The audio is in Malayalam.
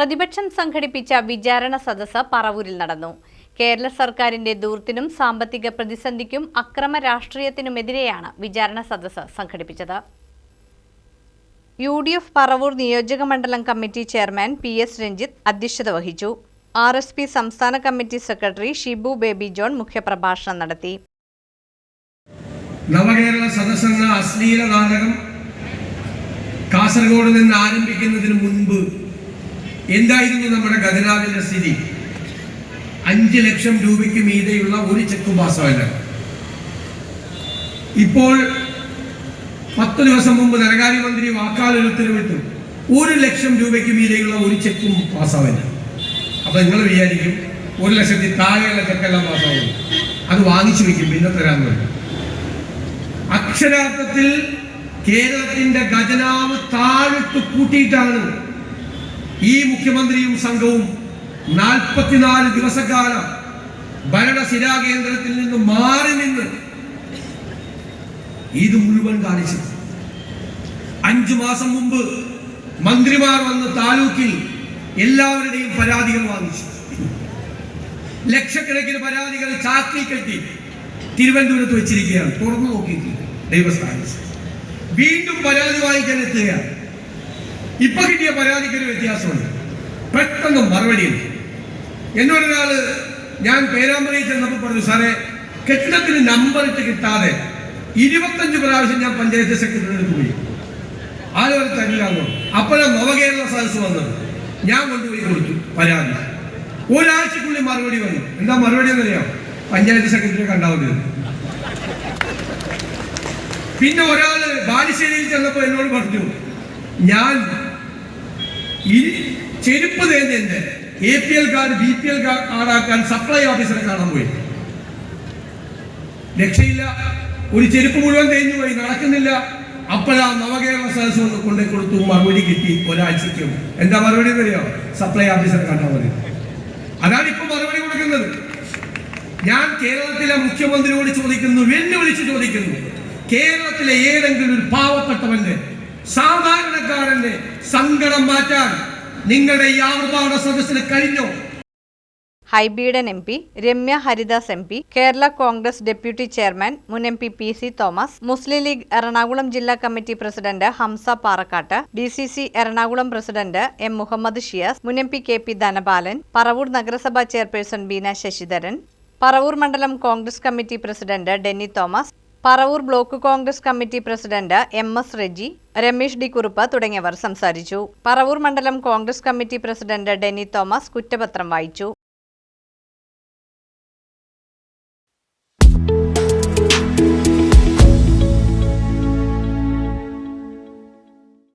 പ്രതിപക്ഷം സംഘടിപ്പിച്ച വിചാരണ സദസ്സ് പറവൂരിൽ നടന്നു. കേരള സർക്കാരിന്റെ ദൂർത്തിനും സാമ്പത്തിക പ്രതിസന്ധിക്കും അക്രമ രാഷ്ട്രീയത്തിനുമെതിരെയാണ് വിചാരണ സദസ് സംഘടിപ്പിച്ചത്. യു ഡി എഫ് പറവൂർ നിയോജക മണ്ഡലം committee chairman P S Ranjith അധ്യക്ഷത വഹിച്ചു. ആർ എസ് പി സംസ്ഥാന committee secretary Shibu baby John മുഖ്യപ്രഭാഷണം നടത്തി. നവകേരള സദസ്സെന്ന അശ്ലീല നാടകം കാസർഗോഡ് നിന്ന് ആരംഭിക്കുന്നതിന് മുൻപ് എന്തായിരുന്നു നമ്മുടെ ഖജനാവിന്റെ സ്ഥിതി? അഞ്ച് ലക്ഷം രൂപയ്ക്ക് മീതെയുള്ള ഒരു ചെക്ക് പാസ്സാവില്ല ഇപ്പോൾ പത്ത് ദിവസം മുമ്പ് ധനകാര്യമന്ത്രി വാക്കാലൊരു ഉത്തരവിട്ടു. ഒരു ലക്ഷം രൂപയ്ക്ക് മീതെയുള്ള ഒരു ചെക്കും പാസ്സാവില്ല അപ്പൊ നിങ്ങൾ വിചാരിക്കും ഒരു ലക്ഷത്തി താഴെയുള്ള ചെക്കെല്ലാം പാസ്സാവും അത് വാങ്ങിച്ചു വെക്കും പിന്നെ തരാൻ വേണ്ടി അക്ഷരാർത്ഥത്തിൽ കേരളത്തിന്റെ ഖജനാവ് താഴിട്ട് കൂട്ടിയിട്ടാണ് ഈ മുഖ്യമന്ത്രിയും സംഘവും നാൽപ്പത്തിനാല് ദിവസക്കാലം ഭരണസിരാ കേന്ദ്രത്തിൽ നിന്ന് മാറി നിന്ന് ഇത് മുഴുവൻ കാണിച്ചു. അഞ്ചു മാസം മുമ്പ് മന്ത്രിമാർ വന്ന് താലൂക്കിൽ എല്ലാവരുടെയും പരാതികൾ വാങ്ങിച്ചു. ലക്ഷക്കണക്കിന് പരാതികൾ ചാക്കിൽ കെട്ടി തിരുവനന്തപുരത്ത് വെച്ചിരിക്കുകയാണ്. തുറന്നു നോക്കിയിട്ടില്ല. ദൈവസ്ഥാനം. വീണ്ടും പരാതി വായിക്കാൻ എത്തുകയാണ്. ഇപ്പൊ കിട്ടിയ പരാതിക്ക് ഒരു വ്യത്യാസമുണ്ട്. പെട്ടെന്ന് മറുപടിയുണ്ട് എന്നൊരാൾ ഞാൻ പേരാമ്പ്രയിൽ ചെന്നപ്പോൾ പറഞ്ഞു സാറേ കെട്ടിടത്തിന് നമ്പർ ഇട്ട് കിട്ടാതെ ഇരുപത്തഞ്ച് പ്രാവശ്യം ഞാൻ പഞ്ചായത്ത് സെക്രട്ടറി അടുത്ത് പോയി. ആളുകൾ തരില്ലാന്നു അപ്പോഴാണ് നവകേരള സദസ് വന്നത്. ഞാൻ കൊണ്ടുപോയി കൊടുത്തു പരാതി. ഒരാഴ്ചക്കുള്ളിൽ മറുപടി വന്നു. എന്താ മറുപടി എന്നറിയാം പഞ്ചായത്ത് സെക്രട്ടറി കണ്ടാവുന്നത് പിന്നെ ഒരാൾ ബാലുശ്ശേരിയിൽ ചെന്നപ്പോ എന്നോട് പറഞ്ഞു ഞാൻ ഈ ചെരുപ്പ് തേഞ്ഞതിന്റെ A P L card B P L കാർഡാക്കാൻ supply ഓഫീസറെ കാണാൻ പോയി. രക്ഷയില്ല. ഒരു ചെരുപ്പ് മുഴുവൻ തേഞ്ഞു പോയി നടക്കുന്നില്ല. അപ്പോഴാ നവകേരള സദസ് ഒന്ന് കൊണ്ടു കൊടുത്തു മറുപടി കിട്ടി ഒരാഴ്ചയ്ക്കും എന്താ മറുപടി എന്നറിയോ? സപ്ലൈ ഓഫീസറെ കാണാൻ മതി. അതാണ് ഇപ്പൊ മറുപടി കൊടുക്കുന്നത്. ഞാൻ കേരളത്തിലെ മുഖ്യമന്ത്രിയോട് ചോദിക്കുന്നു വെല്ലുവിളിച്ച് ചോദിക്കുന്നു. കേരളത്തിലെ ഏതെങ്കിലും ഒരു പാവപ്പെട്ടവന്റെ സാധാരണക്കാരന്റെ സങ്കടം മാറ്റാൻ നിങ്ങളുടെ ഈ ആർഭാട സദസ്സിന് കഴിഞ്ഞോ? Hibi Eden M P Ramya Haridas M P Kerala Congress deputy chairman മുൻ M P P C Thomas Muslim League Ernakulam ജില്ലാ committee president Hamsa Parakkat D C C Ernakulam president M Muhammad Shiyas മുൻ M P K P Dhanapalan Paravur നഗരസഭാ ചെയർപേഴ്സൺ ബീന ശശിധരൻ പറവൂർ മണ്ഡലം Congress committee president Denny Thomas Paravur block Congress committee president M S Reji Ramesh D Kurup തുടങ്ങിയവർ സംസാരിച്ചു. പറവൂർ മണ്ഡലം കോൺഗ്രസ് കമ്മിറ്റി പ്രസിഡന്റ് ഡെന്നി തോമസ് കുറ്റപത്രം വായിച്ചു.